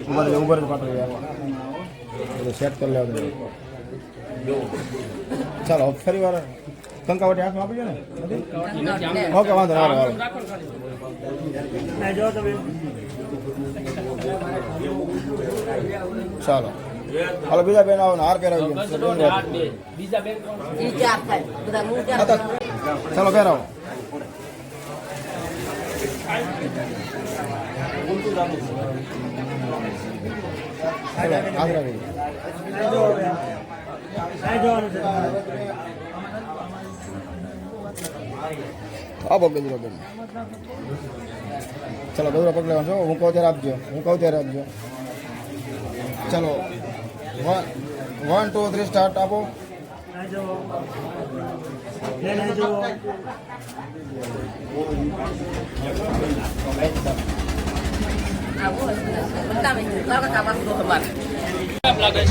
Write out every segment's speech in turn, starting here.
ઊભા રહેજો ઊભા રહેજો પાટો યાર બધું સેટ કરી લેવા દે ચાલો હવે ફરી વાર કંકાવટી આંખમાં આપી દો ને નથી? ઓકે વાંધો નહીં, હાલો હાલો ચાલો હાલો બીજા બેન આવો ને હાર પહેરાવી દો બીજા બેન ઈ ચાર થાય બધા હું ચાર હતા. ચાલો પહેરાવો ચાલો, આગળ આવી જાઓ. આપો ગજરો બેન ચલો ગજરો પકડવાનો છો હું કહું ત્યારે આપજો હું કહું ત્યારે આપજો ચલો one one two three start આપો આવું બધા મેં લાગે કાપા તો ખબર. કેમ લાગે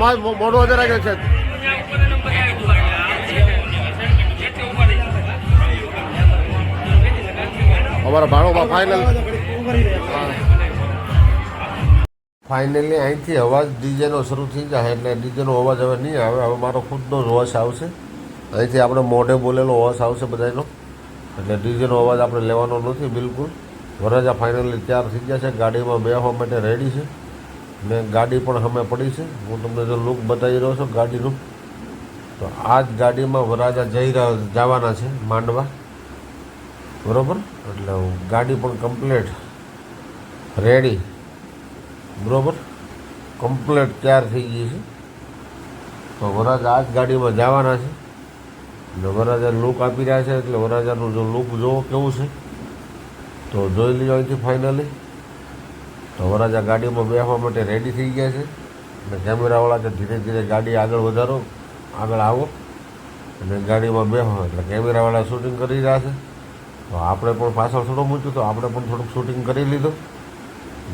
ધીરે આમ મા- મોઢું વધારે રાખ્યો છે. અમારા ભાણોમાં ફાઇનલ ફાઇનલી અહીંથી અવાજ ડીજેનો શરૂ થઈ જાય એટલે ડીજેનો અવાજ હવે નહીં આવે. હવે મારો ખુદનો જ વોશ આવશે. અહીંથી આપણે મોઢે બોલેલો વોશ આવશે બધાનો એટલે ડીજેનો અવાજ આપણે લેવાનો નથી, બિલકુલ. વરરાજા ફાઇનલી તૈયાર થઈ ગયા છે. ગાડીમાં બેસવા માટે રેડી છે. ને ગાડી પણ અમે પડી છે. હું તમને જો લુક બતાવી રહ્યો છું ગાડીનું. તો આ જ ગાડીમાં વરાજા જઈ રહ્યા જવાના છે માંડવા. બરાબર? એટલે ગાડી પણ કમ્પ્લેટ રેડી બરાબર? કમ્પ્લેટ તૈયાર થઈ ગઈ છે. તો વરાજા આ જ ગાડીમાં જવાના છે. એટલે વરાજા લુક આપી રહ્યા છે એટલે વરાજાનું જો લુક જોવો કેવું છે. તો જોઈ લ્યો અહીંથી ફાઇનલી તો વરાજા ગાડીમાં બેસવા માટે રેડી થઈ ગયા છે. અને કેમેરાવાળા કે ધીરે ધીરે ગાડી આગળ વધારો, આગળ આવો. અને ગાડીમાં બેસો એટલે કેમેરાવાળા શૂટિંગ કરી રહ્યા છે. તો આપણે પણ પાછળ થોડું મૂક્યું તો આપણે પણ થોડુંક શૂટિંગ કરી લીધું.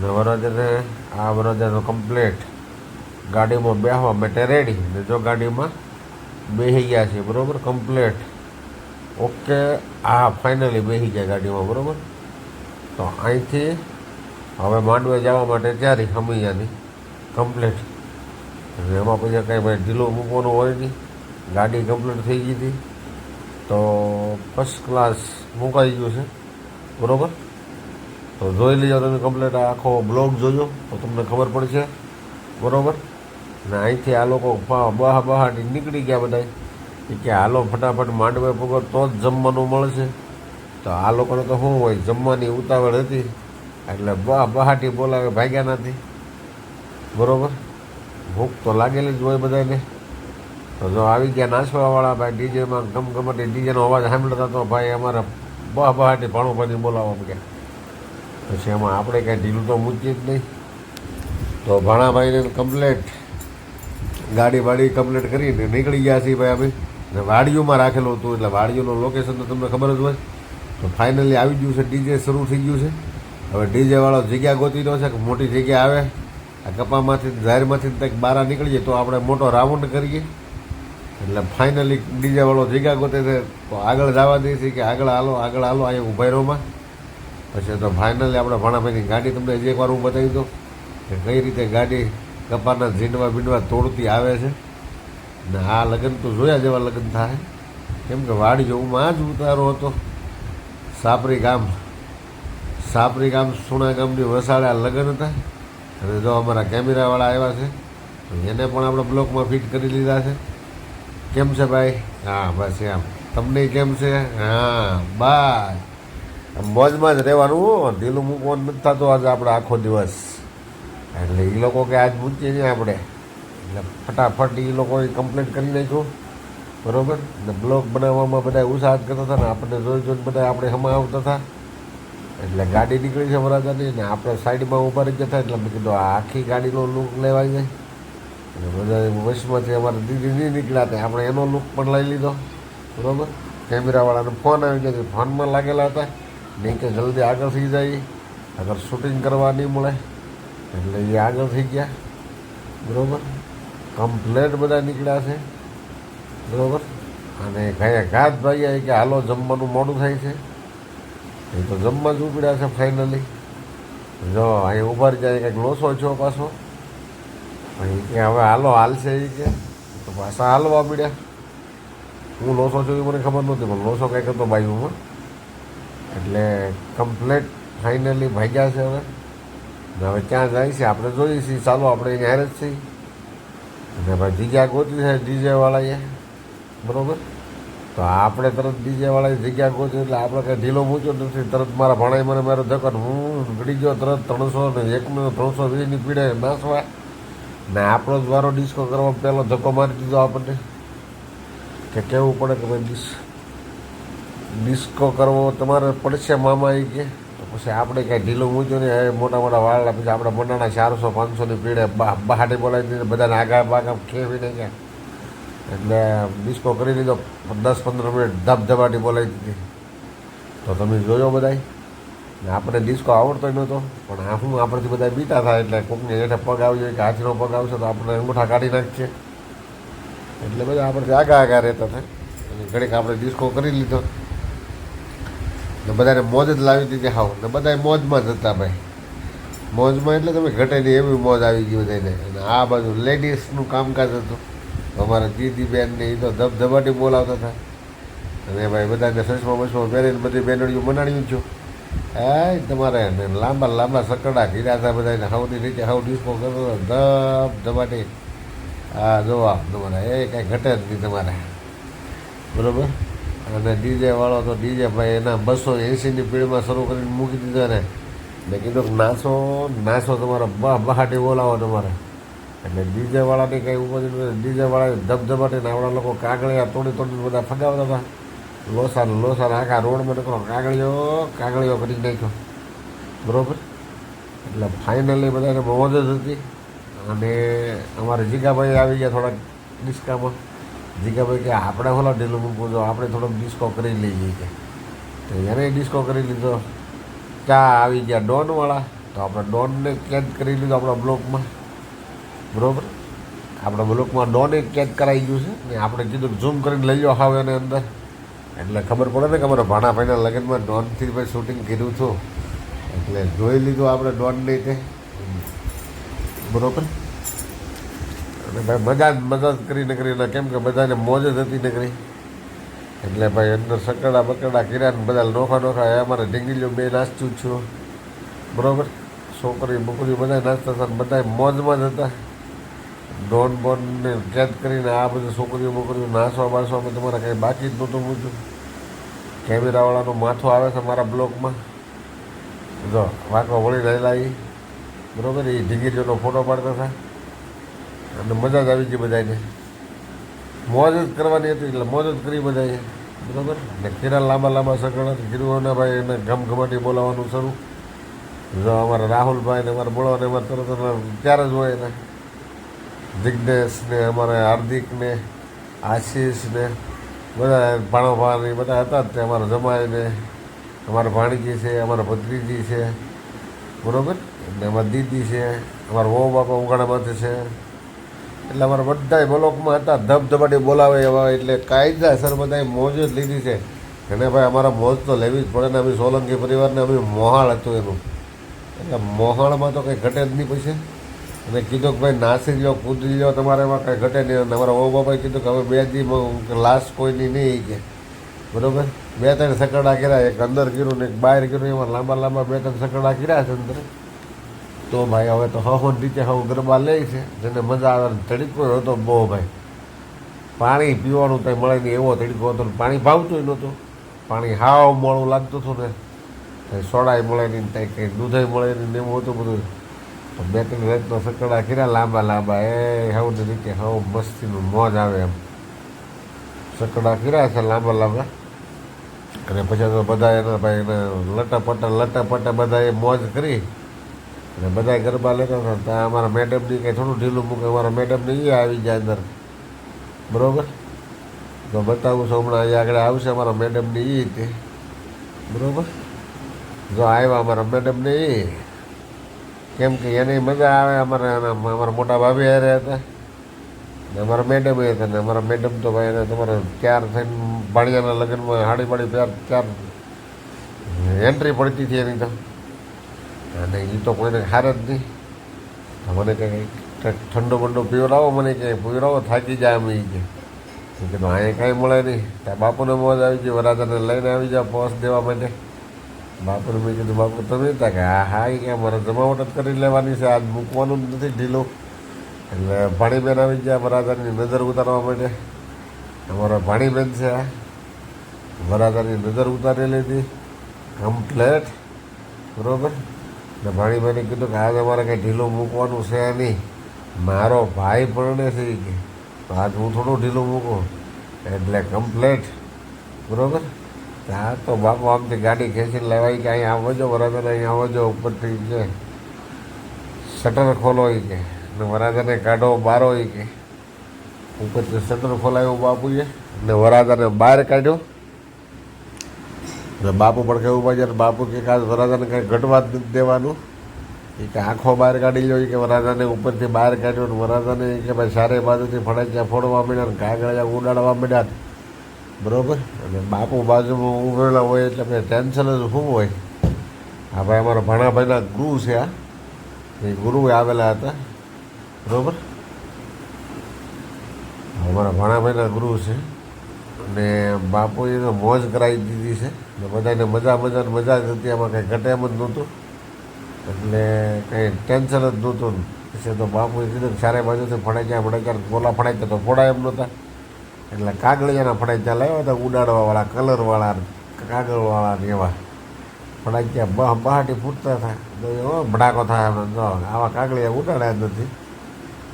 ને વરરાજાને, આ વરરાજાનો કમ્પ્લેટ ગાડીમાં બેસવા માટે રેડી ને જો ગાડીમાં બેસી ગયા છે, બરાબર? કમ્પ્લેટ ઓકે હા ફાઇનલી બેસી ગયા ગાડીમાં, બરાબર? તો અહીંથી હવે માંડવે જવા માટે તૈયારી હમૈયાની કમ્પ્લેટ એમાં પછી કાંઈ ભાઈ ઢીલો મૂકવાનો હોય નહીં. ગાડી કમ્પ્લીટ થઈ ગઈ હતી. તો ફર્સ્ટ ક્લાસ મુકાઈ ગયું છે. બરાબર? તો જોઈ લેજો તમે કમ્પ્લીટ આખો બ્લોગ જોજો, તો તમને ખબર પડશે. બરાબર? ને અહીંથી આ લોકો બહા બહાટી નીકળી ગયા બધા કે હાલો ફટાફટ માંડવે પગર તો જ જમવાનું મળશે. તો આ લોકોને તો શું હોય, જમવાની ઉતાવળ હતી. એટલે બહ બહાટી બોલાવે, ભાગ્યા નથી. બરાબર? ભૂખ તો લાગેલી જ હોય બધાને તો જો આવી ગયા નાચવાવાળા ભાઈ ડીજેમાં ગમગમટી ડીજેનો અવાજ સાંભળતા તો ભાઈ અમારે બહ બહાટી ભાણું ભાણી બોલાવવા ગયા પછી એમાં આપણે કાંઈ ઢીલું તો મૂકીએ જ નહીં. તો ભાણાભાઈને કમ્પ્લેટ, ગાડી વાડી કમ્પ્લેટ કરીને નીકળી ગયા છીએ ભાઈ અમે. ને વાડીઓમાં રાખેલું હતું, એટલે વાડીઓનું લોકેશન તો તમને ખબર જ હોય. તો ફાઇનલી આવી ગયું છે, ડીજે શરૂ થઈ ગયું છે. હવે ડીજેવાળો જગ્યા ગોતી દો છે કે મોટી જગ્યા આવે? આ કપામાંથી ઝાહેરમાંથી કંઈક બહાર નીકળીએ તો આપણે મોટો રાઉન્ડ કરીએ. એટલે ફાઇનલી ડીજેવાળો જગ્યા ગોતે છે, તો આગળ જવા દે છે કે આગળ હાલો આગળ હાલો, અહીંયા ઊભા રહોમાં પછી તો ફાઇનલી આપણે ભાણાભાઈની ગાડી તમને હજી એકવાર હું બતાવી દઉં કે કઈ રીતે ગાડી કપાના ઝીંડવા બીંડવા તોડતી આવે છે. ને આ લગ્ન તો જોયા જેવા લગ્ન થાય. કેમ કે વાડી જોઉંમાં જ ઉતારો હતો. સાપરી ગામ સાપરી ગામ સુણા ગામની વસાડે આ લગ્ન હતા. અને જો અમારા કેમેરાવાળા આવ્યા છે, તો એને પણ આપણે બ્લોકમાં ફિટ કરી લીધા છે. કેમ છે ભાઈ? હા, બસ એમ. તમને કેમ છે? હા બાય મોજમાં જ રહેવાનું ઢીલું મૂકવાનું નથી થતું આજે આપણે આખો દિવસ. એટલે એ લોકો કે આજ પૂછીએ નહીં આપણે. એટલે ફટાફટ એ લોકોએ કમ્પ્લેટ કરી નાખ્યું. બરોબર? ને બ્લોગ બનાવવામાં બધા ઉત્સાહ કરતા હતા ને આપણને જોઈ જોઈને બધા આપણે હમા આવતા હતા. એટલે ગાડી નીકળી છે વરાજાની ને આપણે સાઈડમાં ઊભા રહી હતા એટલે મેં કીધું આખી ગાડીનો લુક લેવાઈ જાય અને બધા વશમાંથી અમારે દીદી નહીં નીકળ્યા હતા, આપણે એનો લુક પણ લઈ લીધો. બરાબર? કેમેરાવાળાનો ફોન આવી ગયો તો ફોનમાં લાગેલા હતા. નહીં કે જલ્દી આગળ થઈ જાય. અગર શૂટિંગ કરવા નહીં મળે. એટલે એ આગળ થઈ ગયા. બરાબર? કમ્પ્લેટ બધા નીકળ્યા છે. બરાબર? અને ઘાત ભાઈ કે, હાલો, જમવાનું મોડું થાય છે. એ તો જમવા જ ઉપડ્યા છે ફાઇનલી જો, અહીં ઊભા રહી જાય, કંઈક લોસો છો પાછો. અહીં કે હવે હાલો, હાલશે એ કે. તો પાછા હાલવા પડ્યા. હું લોસો છું એ મને ખબર નહોતી, પણ લોસો કંઈક હતો બાજુમાં. એટલે કમ્પ્લેટ ફાઇનલી ભાગ્યા છે હવે. હવે ક્યાં જાય છે, આપણે જોઈએ છીએ. ચાલો, આપણે અહીંયા હારે જ છીએ. અને ભાઈ જગ્યા ગોતી છે ડીજેવાળાએ બરોબર? તો આપણે તરત ડીજેવાળાએ જગ્યા ગોતી એટલે આપણે કંઈ ઢીલો મૂક્યો નથી. તરત મારા ભણાઈ મને મારો ધક્કો હું ગળી ગયો તરત ત્રણસો ને એકનો, ત્રણસો વીસની પીડે નાસવા. ને આપણો જ વારો ડિસ્કો કરવા પહેલો ધક્કો મારી દીધો આપણને. કે કહેવું પડે કે ભાઈ ડિસ, ડિસ્કો કરવો તમારે પડશે મામા એ કે. તો પછી આપણે કાંઈ ઢીલું મૂક્યું ને હવે મોટા મોટા વાળા પછી આપણે મોટાના ચારસો પાંચસોની પીડે બા- બહાટી બોલાવી દીધી બધાને આગા બાગા ખેવીને ગયા. એટલે ડિસ્કો કરી લીધો દસ પંદર મિનિટ ધબધબાટી બોલાવી દીધી. તો તમે જોયો બધાય? ને આપણે ડિસ્કો આવડતો નહોતો, પણ આપણું આપણેથી બધા બીટા થાય એટલે કોકની હેઠે પગ આવી જાય કે હાથીનો પગ આવશે તો આપણે અંગૂઠા કાઢી નાખીએ. એટલે બધા આપણે આગા આગા રહેતા થાય અને ઘડીક આપણે ડિસ્કો કરી લીધો. ને બધાને મોજ જ લાવી દીધી હાવ. ને બધા મોજમાં જ હતા ભાઈ. મોજમાં એટલે તમે ઘટે નહીં એવી મોજ આવી ગઈ બધાને અને આ બાજુ લેડીઝનું કામકાજ હતું. અમારા દીદી બેન ને એ તો ધબધબાટી બોલાવતા હતા. અને ભાઈ બધાને સસમાં બસમાં પહેરીને બધી બેનડીઓ મનાડ્યું છું. હા તમારે લાંબા લાંબા સકડા કીધા હતા બધાને હાવની નીચે હાવ ડિસ્પો કરતો ધબ ધબાટી હા જોવા તમારે, એ કાંઈ ઘટે જ નહીં તમારે. બરાબર? અને ડીજે વાળો તો ડીજે ભાઈ એના બસો એંસીની પીળમાં શરૂ કરીને મૂકી દીધો ને. મેં કીધું નાસો નાસો તમારે બહ બહાટી બોલાવો તમારે. એટલે ડીજેવાળાની કંઈ ઉપર નથી ડીજેવાળાને ધબધબાટીને આપણા લોકો કાગળિયા તોડી તોડીને બધા ફગાવતા હતા. લોસા લોસાર આખા રોડમાં નીકળો કાગળીઓ કાગળિયો કરી નાખ્યો. બરાબર? એટલે ફાઇનલી બધાને મોજ જ હતી. અને અમારે જીગાભાઈ આવી ગયા થોડાક ડિસ્કામાં. જીગાભાઈ કે આપણે હોલો ઢીલું મૂકવું જો આપણે થોડોક ડિસ્કો કરી લઈએ કે. તો એને ડિસ્કો કરી લીધો. ચા આવી ગયા ડોનવાળા. તો આપણે ડોનને કેદ કરી લીધો આપણા બ્લોકમાં બરોબર? આપણા બ્લોકમાં ડોને કેદ કરાઈ ગયું છે ને આપણે કીધું ઝૂમ કરીને લઈ લો હાવ એને અંદર. એટલે ખબર પડે ને કે અમારા ભાણાભાઈના લગ્નમાં ડોનથી ભાઈ શૂટિંગ કર્યું હતું. એટલે જોઈ લીધું આપણે ડોનની તે. બરાબર? અને ભાઈ મજા જ મજા જ કરીને કરીને કેમ કે બધાને મોજ જ હતી નકરી એટલે ભાઈ અંદર સકડા બકડા કર્યા બધા નોખા નોખા. અમારે ઢીંગીલીઓ બે નાચતું છું. બરાબર? છોકરી બોકરી બધા નાચતા હતા બધા મોજમાં જ હતા. ડોન બોનને કેદ કરીને આ બધું છોકરીઓ બોકરીઓ નાસવા બાસવામાં તમારે કંઈ બાકી જ નહોતું પૂછ્યું કેમેરાવાળાનો માથું આવે છે મારા બ્લોકમાં? જો વાંકો વળી રહેલા એ બરાબર એ ઢીંગીરીઓનો ફોટો પાડતા હતા. અને મજા જ આવી ગઈ બધાને મોજ જ કરવાની હતી, એટલે મોજ જ કરી બધાએ બરાબર? ને કિરા લાંબા લાંબા સગડા ગીરુઓના ભાઈ એને ઘમઘમાટી બોલાવવાનું શરૂ. જો અમારા રાહુલભાઈ ને અમારા બોલાવાને અમારે તરત ત્યારે જ હોય એને? જિજ્ઞેશ અમારે અમારા આશીષને, બધા ભાણોભાની બધા હતા જ તે અમારા જમાઈને. અમારા ભાણકી છે, અમારા ભત્રીજી છે, બરોબર? એટલે અમારા દીદી છે, અમારા વહુ બાપા ઉગાડામાંથી છે. એટલે અમારા બધા બ્લોકમાં હતા, ધબધબાટી બોલાવે એવા, એટલે કાયદાસર બધા મોજ જ લીધી છે. એને ભાઈ અમારા મોજ તો લેવી જ પડે ને, અમે સોલંકી પરિવારને અમે મોહાળ હતું એનું. એટલે મોહાળમાં તો કંઈ ઘટે જ નહીં પછી. અને કીધું કે ભાઈ નાસી લો કૂદી લો તમારે એમાં કાંઈ ઘટે નહીં. અને અમારા ઓ બાપાએ કીધું કે હવે બે દી લાશ કોઈની નહીં કે. બરાબર? બે ત્રણ સકડા કર્યા, એક અંદર કર્યું ને એક બહાર કર્યું. એમાં લાંબા લાંબા બે ત્રણ સકડા કર્યા છે અંદર. તો ભાઈ હવે તો હવન નીચે હવ ગરબા લે છે. જેને મજા આવે તડીકો હતો બહુ ભાઈ. પાણી પીવાનું કંઈ મળે નહીં, એવો તડીકો હતો પાણી ભાવતું નહોતું. પાણી હાવ મોડું લાગતું હતું ને. સોડાય મળે નહીં કંઈ કંઈ દૂધાય મળે નહીં એવું હતું બધું. બે ત્રણ રેતનો સકડા કર્યા, લાંબા લાંબા. એ હવને રીતે હવ મસ્તીનું મોજ આવે એમ. સકડા કર્યા છે લાંબા લાંબા. અને પછી તો બધા એના ભાઈ એને લટા પટા લટા પટા બધા એ મોજ કરી. અને બધા ગરબા લેતા હતા. ત્યાં અમારા મેડમની કંઈ થોડું ઢીલું મૂકે, અમારા મેડમને એ આવી જાય અંદર. બરાબર? તો બતાવું છું, હમણાં અહીંયા આગળ આવશે અમારા મેડમની એ તે. બરાબર? જો આવ્યા અમારા મેડમને એ કેમ કે એની મજા આવે. અમારા અમારા મોટા ભાભી હારે હતા. ને અમારા મેડમ એ હતા. ને અમારા મેડમ તો ભાઈ એને તમારે ચાર થઈને ભાણિયાના લગ્નમાં હાડી પાડી ચાર ચાર એન્ટ્રી પડતી હતી એની તો. અને એ તો કોઈને હાર જ નહીં. મને કંઈ ઠંડો બંડો પીવડાવો મને કે પીવડાવો થાકી જાય અમે કે. કીધું અહીંયા કાંઈ મળે નહીં. ત્યાં બાપુને મોજ આવી ગઈ વરાજાને લઈને આવી જાઓ, પોસ દેવા માટે. બાપુને મેં કીધું, બાપુ, તમે હતા કે હા હા એ કે મારે જમાવટ જ કરી લેવાની છે. આજ મૂકવાનું જ નથી ઢીલું. એટલે ભાણીબેન આવી ગયા વરાજાની નજર ઉતારવા માટે. અમારા ભાણીબેન છે આ. વરાજાની નજર ઉતારી લીધી. કમ્પ્લેટ. બરાબર? એટલે ભાણીબેને કીધું કે આજે અમારે કંઈ ઢીલું મૂકવાનું છે નહીં. મારો ભાઈ પરણે છે કે. આજ હું થોડું ઢીલું મૂકું. એટલે કમ્પ્લેટ. બરોબર? હા, તો બાપુ આમથી ગાડી ખેંચીને લેવાય કે અહીં આવજો અહીંયા અહીં જો ઉપરથી કે શટર ખોલો એ કે. ને વરાજાને કાઢો, બારો એ કે. ઉપરથી શટર ખોલાયું બાપુએ ને વરાધાને બહાર કાઢ્યો. ને બાપુ પણ કેવું પાછળ બાપુ કે કાં વરાજાને કાંઈ ઘટવા જ નથી દેવાનું. એ કે આંખો બહાર કાઢી લો એ કે વરાજાને ઉપરથી બહાર કાઢ્યો ને વરાધાને ઈ કે ભાઈ સારે બાજુથી ફડાક્યા ફોડવા માંડ્યા ને કાગળિયા ઉડાડવા માંડ્યા. બરોબર? અને બાપુ બાજુમાં ઉભેલા હોય એટલે ભાઈ ટેન્શન જ શું હોય? આ ભાઈ અમારા ભાણાભાઈના ગુરુ છે આ. એ ગુરુ આવેલા હતા. બરાબર? અમારા ભાણાભાઈના ગુરુ છે. અને બાપુએ મોજ કરાવી દીધી છે. ને બધાને મજા મજા મજા જ હતી. એમાં કંઈ ઘટે એમ જ નહોતું. એટલે કંઈ ટેન્શન જ નહોતું. પછી તો બાપુએ કીધું ચારે બાજુથી ફડાઈ ફડાઈ ગયા ગોલા ફડાઈ ગયા તો ફોડા એમ નહોતા. એટલે કાગળિયાના ફડાઈ ત્યાં લાવ્યા હતા, ઉડાડવાવાળા, કલરવાળા કાગળવાળા ને એવા. ફડાચ્યા બહ બહાટી ફૂટતા હતા. તો એવો ભડાકો થાય. આવા કાગળિયા ઉડાડ્યા જ નથી.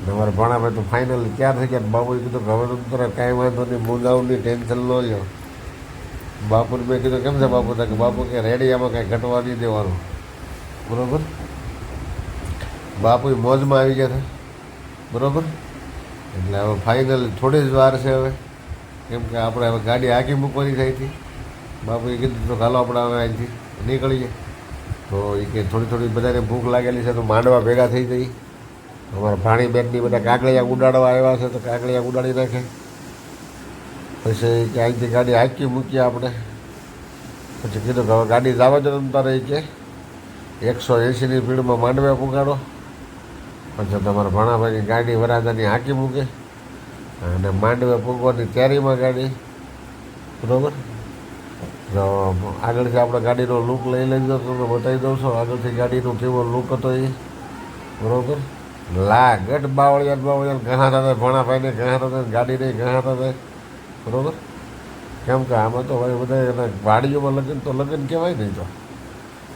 તમારે મારા ભણાભાઈ તો ફાઇનલી ક્યાં થઈ ગયા? બાપુએ કીધું હવે તો તરત કાંઈ વાંધો નહીં મુંજાવની ટેન્શન ન લ્યો. બાપુને મેં કીધું, કેમ છે બાપુ? કે બાપુ કે રેડી આમાં કાંઈ ઘટવા નહીં દેવાનું. બરોબર? બાપુ મોજમાં આવી ગયા હતા. બરોબર? એટલે હવે ફાઇનલ થોડી જ વાર છે હવે. કેમ કે આપણે હવે ગાડી આખી મૂકવાની થઈ હતી બાપુએ કીધું તો ચાલો આપણે હવે અહીંથી નીકળીએ. તો એ કે થોડી થોડી બધાને ભૂખ લાગેલી છે તો માંડવા ભેગા થઈ જઈ અમારા ભાણી બેનની બધા કાગળિયા ઉડાડવા આવ્યા છે તો કાગળિયા ઉડાડી નાખે. પછી કે અહીંથી ગાડી હાંકી મૂકીએ આપણે. પછી કીધું કે હવે ગાડી જવા જ તારે કે. એકસો એંસીની ભીડમાં માંડવે પુગાડો. પછી તમારા ભાણાભાઈની ગાડી વરાદાની હાંકી મૂકે. અને માંડવે પૂગવાની તૈયારીમાં ગાડી. બરોબર? તો આગળથી આપણે ગાડીનો લુક લઈ લેજો, તમને બતાવી દઉં છું. આગળથી ગાડીનો કેવો લુક હતો એ. બરોબર? લા ગઢ બાવળિયા બાવળિયા ઘણા હતા ભણાભાઈને ઘણા ગાડી નહીં ઘણા હતા બરોબર? કેમ કે આમાં તો ભાઈ બધા એના વાડીઓમાં લગ્ન તો લગ્ન કહેવાય નહીં તો.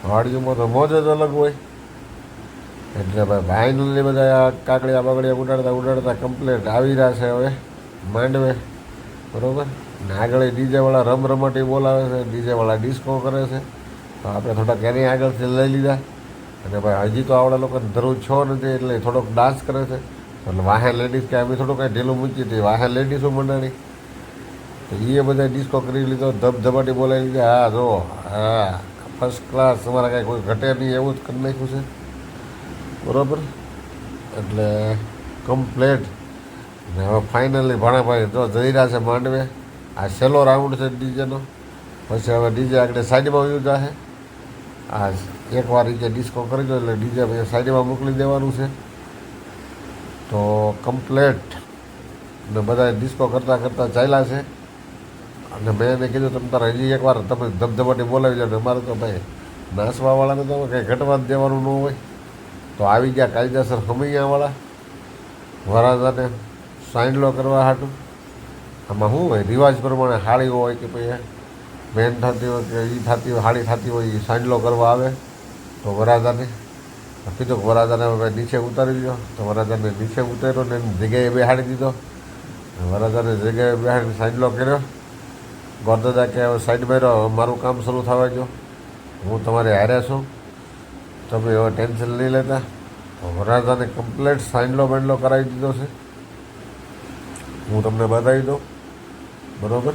વાડીઓમાં તો મોજ જ અલગ હોય. એટલે ભાઈ ફાઇનલી બધા કાકડિયા બાકડિયા ઉડાડતા ઉડાડતા કમ્પ્લેટ આવી રહ્યા છે હવે. માંડવે. બરાબર? ને આગળ ડીજેવાળા રમ રમાટી બોલાવે છે, ડીજેવાળા ડિસ્કો કરે છે. તો આપણે થોડાક એની આગળથી લઈ લીધા. અને ભાઈ હજી તો આવડા લોકોને ધરું છો નથી એટલે થોડોક ડાન્સ કરે છે. એટલે વાહે લેડીઝ કે અમે થોડું કાંઈ ઢીલું મૂકી હતી વાહે લેડીઝો મંડાણી તો એ બધા ડિસ્કો કરી લીધો, ધબધબાટી બોલાવી લીધા. હા, જો, હા ફર્સ્ટ ક્લાસ તમારા કાંઈ કોઈ ઘટે નહીં એવું જ કરી નાખ્યું છે. બરાબર? એટલે કમ્પ્લેટ ને હવે ફાઇનલી ભાણાભાઈ જો જઈ રહ્યા છે માંડવે, આ છેલ્લો રાઉન્ડ છે ડીજેનો. પછી હવે ડીજે આગળ સાઈડમાં વયું જશે આ એકવાર ડીજે ડિસ્કો કરી દો એટલે ડીજે પછી સાઈડમાં મોકલી દેવાનું છે. તો કમ્પ્લેટ ને બધા ડિસ્કો કરતાં કરતાં ચાલ્યા છે. અને મેં એને કીધું, તમે તારે હજી એકવાર તમે ધબધબાટી બોલાવી જાઓ ને અમારે તો ભાઈ નાસવાવાળાને તો કંઈ ઘટવા જ દેવાનું ન હોય. તો આવી ગયા કાયદેસર ખમૈયાવાળા વરાજાને સાંડલો કરવા હાટું. આમાં શું હોય? રિવાજ પ્રમાણે હાળી હોય કે પછી બહેન થતી હોય કે એ થતી હોય, હાળી થતી હોય એ સાંડલો કરવા આવે, તો વરાદાને કીધું હવે નીચે ઉતારી લો તો વરાદાને નીચે ઉતાર્યો ને એની જગ્યાએ બેહાડી દીધો. વરાદાને જગ્યાએ બેહાડીને સાઈડલો કર્યો. ગોરદાદા કે સાઈડ માર્યો મારું કામ શરૂ થવા ગયો હું તમારે હારે છું. તમે હવે ટેન્શન નહીં લેતા. તો વરરાજાને કમ્પ્લેટ સાઇનલો બેન્ડલો કરાવી દીધો છે. હું તમને બતાવી દઉં. બરાબર?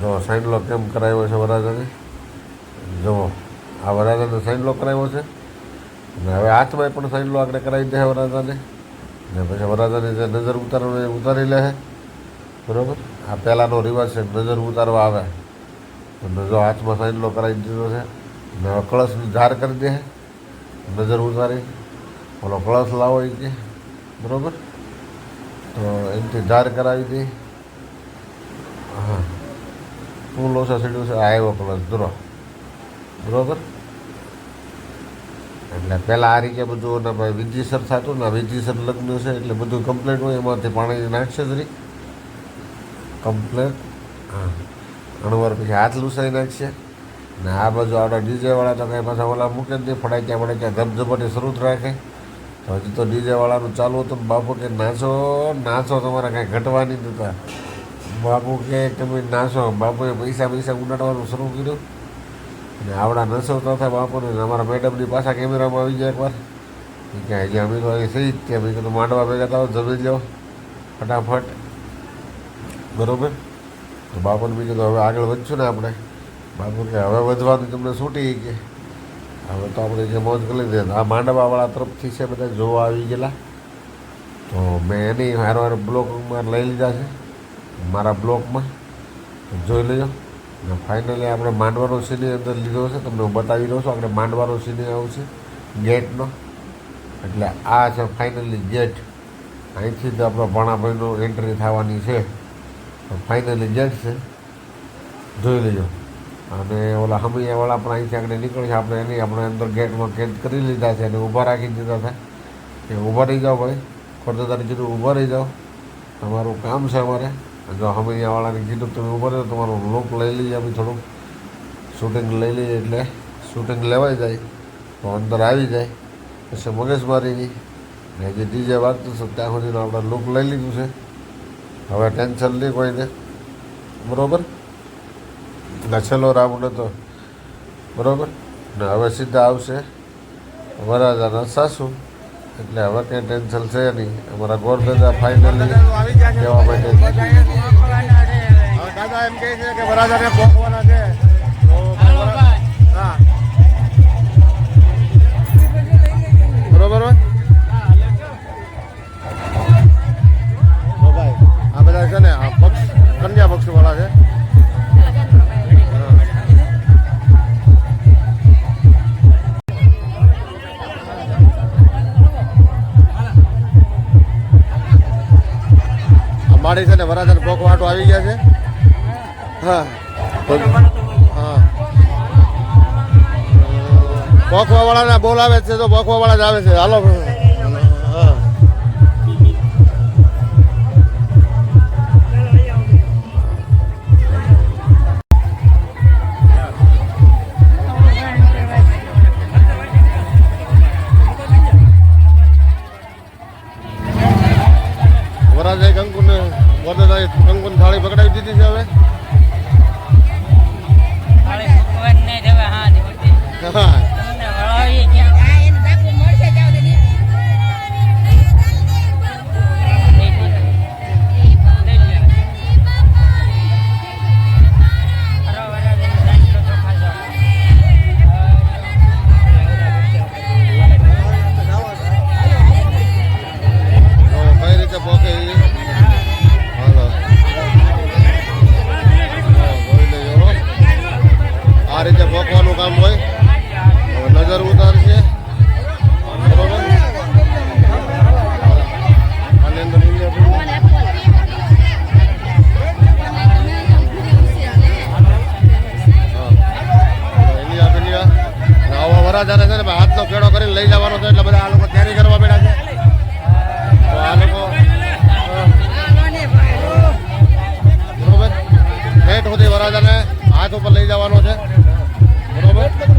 જો સાઇનલો કેમ કરાવ્યો છે વરાજાને? જુઓ આ વરાજાને સાઇનલો કરાવ્યો છે. અને હવે હાથમાં પણ સાઇનલો આપણે કરાવી દે વરાજાને. ને પછી વરાજાને જે નજર ઉતારવાનું એ ઉતારી લે બરાબર? આ પહેલાંનો રિવાજ છે નજર ઉતારવા આવે. અને જો હાથમાં સાઇનલો કરાવી દીધો છે. ને હવે કળશની ધાર કરી દે નજર ઉતારી. ઓલો કળશ લાવો એ કે, બરાબર? તો એમથી ધાર કરાવી હતી હા. શું લોસા સડ્યું છે આવ્યો કળશ દુરો બરાબર? એટલે પહેલાં આ રીતે બધું ભાઈ વિધિસર થતું ને વિધિસર લગ્ન છે એટલે બધું કમ્પ્લેટ હોય, એમાંથી પાણી નાખશે જ રહી કમ્પ્લેટ હા. અણવર પછી હાથ લૂસાઈ નાખશે. ને આ બાજુ આપણે ડીજેવાળા તો કંઈ પાછા ઓલા મૂકે જ નહીં ફડાક્યા ફડાક્યા ધબધબાટી શરૂ જ રાખે. હજી તો ડીજેવાળાનું ચાલુ હતું બાપુ કે નાચો નાચો, તમારે કાંઈ ઘટવા નહીં દેતા. બાપુ કે તમે નાચો, બાપુએ પૈસા પૈસા ઉડાડવાનું શરૂ કર્યું. અને આવડા નસવતા હતા બાપુને અમારા મેડમની પાછા કેમેરામાં આવી ગયા એકવાર. કે હજી અમે તો અહીં સહી જ ત્યાં મેં કીધું માંડવા ભેગા થાવ જમી લો ફટાફટ. બરોબર? તો બાપુને મેં કીધું હવે આગળ વધશું ને આપણે. બાપુ કે, હવે વધવાનું તમને છૂટી કે હવે તો આપણે જે મોજ કરી લીધી આ માંડવાવાળા તરફથી છે બધા જોવા આવી ગયેલા. તો મેં એની હારો હારો બ્લોકમાં લઈ લીધા છે, મારા બ્લોકમાં. જોઈ લેજો. ને ફાઇનલી આપણે માંડવાનો સીની અંદર લીધો છે, તમને હું બતાવી દઉં છું, આપણે માંડવાનો સીની આવશે ગેટનો. એટલે આ છે ફાઇનલી ગેટ અહીંથી જ આપણો ભાણાભાઈનો એન્ટ્રી થવાની છે. ફાઇનલી ગેટ છે. જોઈ લેજો. અને ઓલા હમૈયાવાળા પણ અહીંથી આગળ નીકળશે આપણે એની આપણે અંદર ગેટમાં કેદ કરી લીધા છે અને ઊભા રાખી દીધા હતા કે ઊભા રહી જાઓ ભાઈ. ખોરદાદાને કીધું ઊભા રહી જાઓ. તમારું કામ છે અમારે. જો હમૈયાવાળાને કીધું તમે ઊભા રહો, તમારું લુક લઈ લઈએ અમે થોડુંક. શૂટિંગ લઈ લઈએ એટલે શૂટિંગ લેવાઈ જાય. તો અંદર આવી જાય. પછી મગજમારી નહીં ને જે ડીજે વાગતું છે, ત્યાં સુધીનું આપણે લુક લઈ લીધું છે. હવે ટેન્શન નહીં કોઈને. બરાબર? ના છેલ્લો રાઉન્ડ હતો બરાબર? ને હવે સીધા આવશે. વરાજાના સાસુ એટલે હવે કંઈ ટેન્શન છે નહીં. અમારા ગોરદાદા ફાઇનલી કહેવા માટે. દાદા એમ કહે છે બરોબર આ બધા છે ને આ પક્ષ, કન્યા પક્ષવાળા છે. માડી છે ને વરાજાને પોક વાટો આવી ગયા છે. હા. હા. પોખવા વાળાને બોલાવે છે તો પોખવા વાળા જ આવે છે. હાલો. હા. વરદાદાએ થાળી પકડાવી દીધી છે હવે. હા. વરાજાને છે ને હાથનો ખેડો કરીને લઈ જવાનો છે એટલે બધા આ લોકો તૈયારી કરવા બેઠા છે. આ લોકો. બરોબર? ઠેઠ સુધી વરાજાને હાથ ઉપર લઈ જવાનો છે. બરોબર?